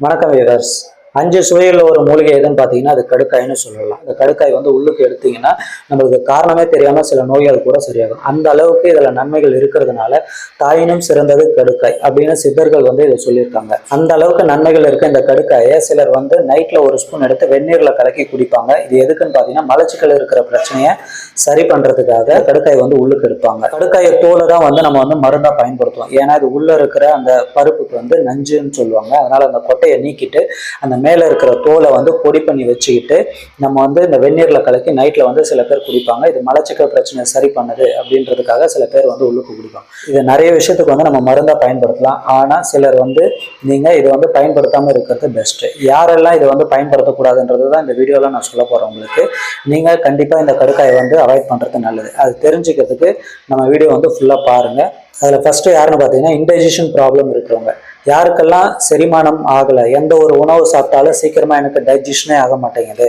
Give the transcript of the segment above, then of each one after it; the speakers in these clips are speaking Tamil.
வணக்கம் வீரர்ஸ் அஞ்சு சுவையில் ஒரு மூலிகை எதுன்னு பார்த்தீங்கன்னா அது கடுக்காய்னு சொல்லலாம். இந்த கடுக்காய் வந்து உள்ளுக்கு எடுத்தீங்கன்னா நம்மளுக்கு காரணமே தெரியாமல் சில நோய்கள் கூட சரியாகும். அந்த அளவுக்கு இதில் நன்மைகள் இருக்கிறதுனால தாயினும் சிறந்தது கடுக்காய் அப்படின்னு சித்தர்கள் வந்து இதை சொல்லியிருக்காங்க. அந்த அளவுக்கு நன்மைகள் இருக்க இந்த கடுக்காயை. சிலர் வந்து நைட்டில் ஒரு ஸ்பூன் எடுத்து வெந்நீரில் கலக்கி குடிப்பாங்க. இது எதுக்குன்னு பார்த்தீங்கன்னா மலச்சிக்கல் இருக்கிற பிரச்சனையை சரி பண்ணுறதுக்காக கடுக்காய் வந்து உள்ளுக்கு எடுப்பாங்க. கடுக்காயை தோலை தான் வந்து நம்ம வந்து மருந்தாக பயன்படுத்துவோம். ஏன்னா இது உள்ளே இருக்கிற அந்த பருப்புக்கு வந்து நஞ்சுன்னு சொல்லுவாங்க. அதனால் அந்த கொட்டையை நீக்கிட்டு அந்த மேலே இருக்கிற தோலை வந்து பொடி பண்ணி வச்சுக்கிட்டு நம்ம வந்து இந்த வெந்நீரில் கலக்கி நைட்டில் வந்து சில பேர் குடிப்பாங்க. இது மலச்சிக்கல் பிரச்சனை சரி பண்ணுது அப்படின்றதுக்காக சில பேர் வந்து உள்ளுக்கு குடிப்பாங்க. இது நிறைய விஷயத்துக்கு வந்து நம்ம மருந்தாக பயன்படுத்தலாம். ஆனால் சிலர் வந்து நீங்கள் இதை வந்து பயன்படுத்தாமல் இருக்கிறது பெஸ்ட்டு யாரெல்லாம் இதை வந்து பயன்படுத்தக்கூடாதுன்றது தான் இந்த வீடியோவில் நான் சொல்ல போகிறேன் உங்களுக்கு. நீங்கள் கண்டிப்பாக இந்த கடுக்காயை வந்து அவாய்ட் பண்ணுறது நல்லது. அது தெரிஞ்சுக்கிறதுக்கு நம்ம வீடியோ வந்து ஃபுல்லாக பாருங்கள் அதில் ஃபஸ்ட்டு யாருன்னு பார்த்தீங்கன்னா இன்டைஜஷன் ப்ராப்ளம் இருக்கிறவங்க. யாருக்கெல்லாம் செரிமானம் ஆகலை எந்த ஒரு உணவு சாப்பிட்டாலும் சீக்கிரமாக எனக்கு டைஜஷனே ஆக மாட்டேங்குது.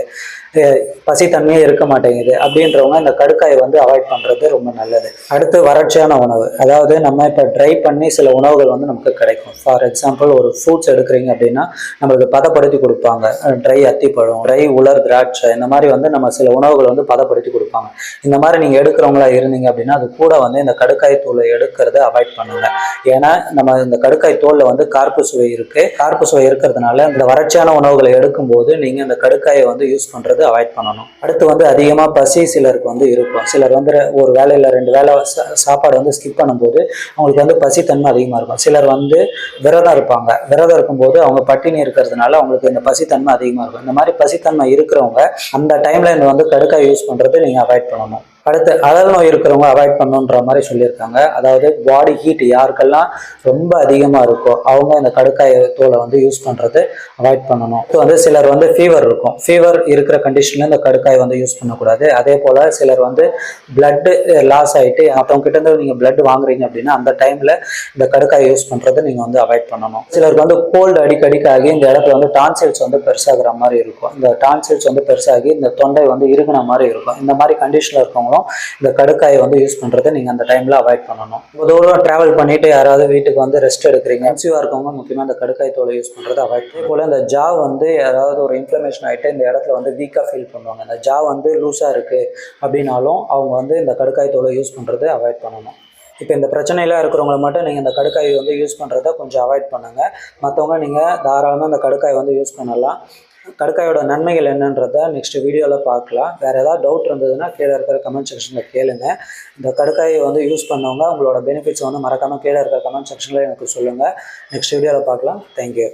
பசித்தன்மையே இருக்க மாட்டேங்குது அப்படின்றவங்க இந்த கடுக்காயை வந்து அவாய்ட் பண்ணுறது ரொம்ப நல்லது. அடுத்து வறட்சியான உணவு. அதாவது நம்ம இப்போ ட்ரை பண்ணி சில உணவுகள் வந்து நமக்கு கிடைக்கும். ஃபார் எக்ஸாம்பிள் ஒரு ஃப்ரூட்ஸ் எடுக்கிறீங்க அப்படின்னா நம்மளுக்கு பதப்படுத்தி கொடுப்பாங்க. ட்ரை அத்திப்பழம் ட்ரை உலர் திராட்சை இந்த மாதிரி வந்து நம்ம சில உணவுகள் வந்து பதப்படுத்தி கொடுப்பாங்க. இந்த மாதிரி நீங்கள் எடுக்கிறவங்களா இருந்தீங்க அப்படின்னா அது கூட வந்து இந்த கடுக்காய் தூளை எடுக்கிறத அவாய்ட் பண்ணுங்க. ஏன்னா நம்ம இந்த கடுக்காய் தோலில் வந்து கார்ப்பு சுவை இருக்குது கார்ப்பு சுவை இருக்கிறதுனால இந்த வறட்சியான உணவுகளை எடுக்கும்போது நீங்கள் இந்த கடுக்காயை வந்து யூஸ் பண்ணுறது அவாய்ட் பண்ணணும். அடுத்து வந்து அதிகமாக பசி சிலருக்கு வந்து இருக்கும். சிலர் வந்து ஒரு வேலையில் ரெண்டு வேலை சா- சாப்பாடு வந்து ஸ்கிப் பண்ணும்போது அவங்களுக்கு வந்து பசித்தன்மை அதிகமாக இருக்கும். சிலர் வந்து விரதம் இருப்பாங்க. விரதம் இருக்கும்போது அவங்க பட்டினி இருக்கிறதுனால அவங்களுக்கு இந்த பசித்தன்மை அதிகமாக இருக்கும். இந்த மாதிரி பசித்தன்மை இருக்கிறவங்க அந்த டைமில் இந்த வந்து கடுக்காய் யூஸ் பண்ணுறது நீங்கள் அவாய்ட் பண்ணணும். அடுத்து அழல் நோய் இருக்கிறவங்க அவாய்ட் பண்ணுன்ற மாதிரி சொல்லியிருக்காங்க. அதாவது பாடி ஹீட் யாருக்கெல்லாம் ரொம்ப அதிகமாக இருக்கோ அவங்க இந்த கடுக்காய் தோலை வந்து யூஸ் பண்ணுறது அவாய்ட் பண்ணணும். இப்போ வந்து சிலர் வந்து ஃபீவர் இருக்கும். ஃபீவர் இருக்கிற கண்டிஷனில் இந்த கடுக்காய் வந்து யூஸ் பண்ணக்கூடாது. அதே போல் சிலர் வந்து பிளட்டு லாஸ் ஆகிட்டு மற்றவங்க கிட்டேருந்து நீங்கள் பிளட் வாங்குறீங்க அப்படின்னா அந்த டைமில் இந்த கடுக்காய் யூஸ் பண்ணுறதை நீங்கள் வந்து அவாய்ட் பண்ணணும். சிலருக்கு வந்து கோல்டு அடிக்கடிக்காகி இந்த இடத்துல வந்து டான்சில்ஸ் வந்து பெருசாகிற மாதிரி இருக்கும். இந்த டான்சில்ஸ் வந்து பெருசாகி இந்த தொண்டை வந்து இறுகின மாதிரி இருக்கும். இந்த மாதிரி கண்டிஷனில் இருக்கவங்களும் இந்த கடுக்காயை வந்து யூஸ் பண்ணுறதை நீங்கள் அந்த டைமில் அவாய்ட் பண்ணணும். ரொம்ப தூரம் ட்ராவல் பண்ணிவிட்டு யாராவது வீட்டுக்கு வந்து ரெஸ்ட் எடுக்கிறீங்க. எம்சிவாக இருக்கவங்க முக்கியமாக இந்த கடுக்காய் தோலை யூஸ் பண்ணுறதை அவாய்ட் பண்ணி போல் இந்த ஜா வந்து ஏதாவது ஒரு இன்ஃப்ளமேஷன் ஆகிட்டு இந்த இடத்துல வந்து வீக்காக ஃபீல் பண்ணுவாங்க. இந்த ஜா வந்து லூஸாக இருக்குது அப்படின்னாலும் அவங்க வந்து இந்த கடுக்காய் தோலை யூஸ் பண்ணுறதை அவாய்ட் பண்ணணும். இப்போ இந்த பிரச்சனையெல்லாம் இருக்கிறவங்கள மட்டும் நீங்கள் இந்த கடுக்காய் வந்து யூஸ் பண்ணுறத கொஞ்சம் அவாய்ட் பண்ணுங்கள் மற்றவங்க நீங்கள் தாராளமாக இந்த கடுக்காய் வந்து யூஸ் பண்ணலாம். கடுக்காயோட நன்மைகள் என்னன்றத நெக்ஸ்ட் வீடியோவில் பார்க்கலாம். வேறு ஏதாவது டவுட் இருந்ததுன்னா கீழே இருக்கிற கமெண்ட் செக்ஷனில் கேளுங்க. இந்த கடுக்காயை வந்து யூஸ் பண்ணவங்க உங்களோட பெனிஃபிட்ஸ் வந்து மறக்காமல் கீழே இருக்கிற கமெண்ட் செக்ஷனில் எனக்கு சொல்லுங்கள் நெக்ஸ்ட் வீடியோவில் பார்க்கலாம். தேங்க்யூ